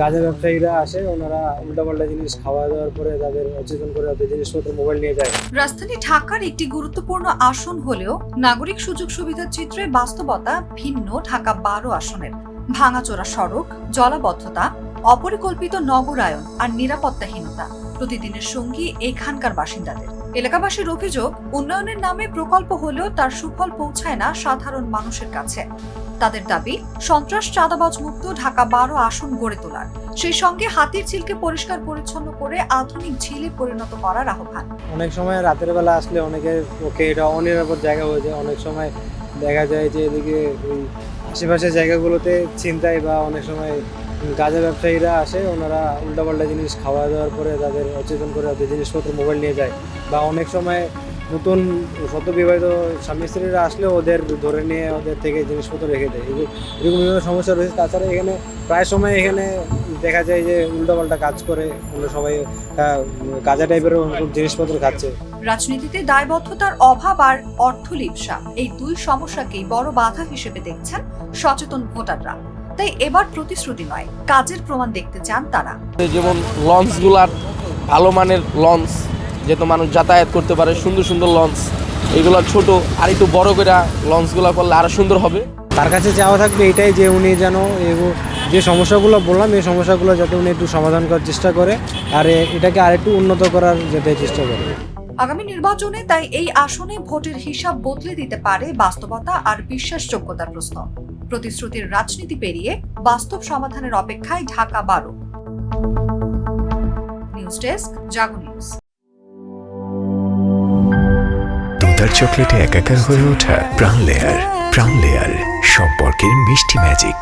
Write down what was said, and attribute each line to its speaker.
Speaker 1: গাঁজা ব্যবসায়ীরা আসে, ওনারা উল্টাপাল্টা জিনিস খাওয়া দাওয়ার পরে তাদের অচেতন করে ওদের জিনিসপত্র মোবাইল নিয়ে যায়।
Speaker 2: রাজধানী ঢাকার একটি গুরুত্বপূর্ণ আসন হলেও নাগরিক সুযোগ সুবিধার চিত্রে বাস্তবতা ভিন্ন ঢাকা বারো আসনের। ভাঙাচোরা সড়ক, জলাবদ্ধতা, অপরিকল্পিত নগরায়ন আর নিরাপত্তাহীনতা। প্রতিদিনের সঙ্গী এখানকার বাসিন্দাদের। এলাকাবাসীর অভিযোগ, উন্নয়নের নামে প্রকল্প হলেও তার সুফল পৌঁছায় না সাধারণ মানুষের কাছে। তাদের দাবি, সন্ত্রাস চাঁদাবাজ মুক্ত ঢাকা বারো আসন গড়ে তোলার। সেই সঙ্গে হাতির ঝিলকে পরিষ্কার পরিচ্ছন্ন করে আধুনিক ঝিলে পরিণত করার আহ্বান।
Speaker 1: অনেক সময় রাতের বেলা আসলে অনেকের পক্ষে এটা অনিরাপদ জায়গা হয়ে যায়। অনেক সময় দেখা যায় যে এদিকে আশেপাশের জায়গাগুলোতে চিন্তায় বা অনেক সময় গাঁজা ব্যবসায়ীরা আসে, ওনারা উল্টাপাল্টা জিনিস খাওয়া দাওয়ার পরে তাদের অচেতন করে ওদের জিনিসপত্র মোবাইল নিয়ে যায়। বা অনেক সময় নতুন সদ্য বিবাহিত স্বামী স্ত্রীরা আসলে ওদের ধরে নিয়ে ওদের থেকে জিনিসপত্র রেখে দেয়। এরকম বিভিন্ন সমস্যা রয়েছে। তাছাড়া এখানে প্রায় সময় এখানে দেখা যায় যে উল্টাপাল্টা কাজ করে। অন্য সবাই গাঁজা টাইপের জিনিসপত্র খাচ্ছে।
Speaker 2: রাজনীতিতে দায়বদ্ধতার অভাব আর অর্থলিপসা, এই দুই সমস্যাকেই বড় বাধা হিসেবে দেখছেন সচেতন ভোটাররা। তাই এবার প্রতিশ্রুতি নয়। কাজের প্রমাণ দেখতে চান তারা।
Speaker 3: যেমন লঞ্চগুলার ভালো মানের লঞ্চ যেহেতু মানুষ যাতায়াত করতে পারে সুন্দর সুন্দর লঞ্চ এগুলো ছোট আর একটু বড় করে লঞ্চগুলো করলে আরও সুন্দর হবে।
Speaker 1: তার কাছে চাওয়া থাকবে এটাই যে উনি যেন এগো- যে সমস্যাগুলো বললাম এই সমস্যাগুলো যাতে উনি একটু সমাধান করার চেষ্টা করে আর এ- এটাকে আরেকটু উন্নত করার যাতে চেষ্টা করে।
Speaker 2: আগামী নির্বাচনে তাই এই আসনে ভোটের হিসাব বদলে দিতে পারে বাস্তবতা আর বিশ্বাসযোগ্যতার প্রশ্ন। প্রতিশ্রুতির রাজনীতি পেরিয়ে বাস্তব সমাধানের অপেক্ষায় ঢাকা বারো। নিউজ ডেস্ক, জাগো
Speaker 4: চকলেটে একাকার হয়ে ওঠা প্রাণ লেয়ার প্রাণ লেয়ার, সম্পর্কের মিষ্টি ম্যাজিক।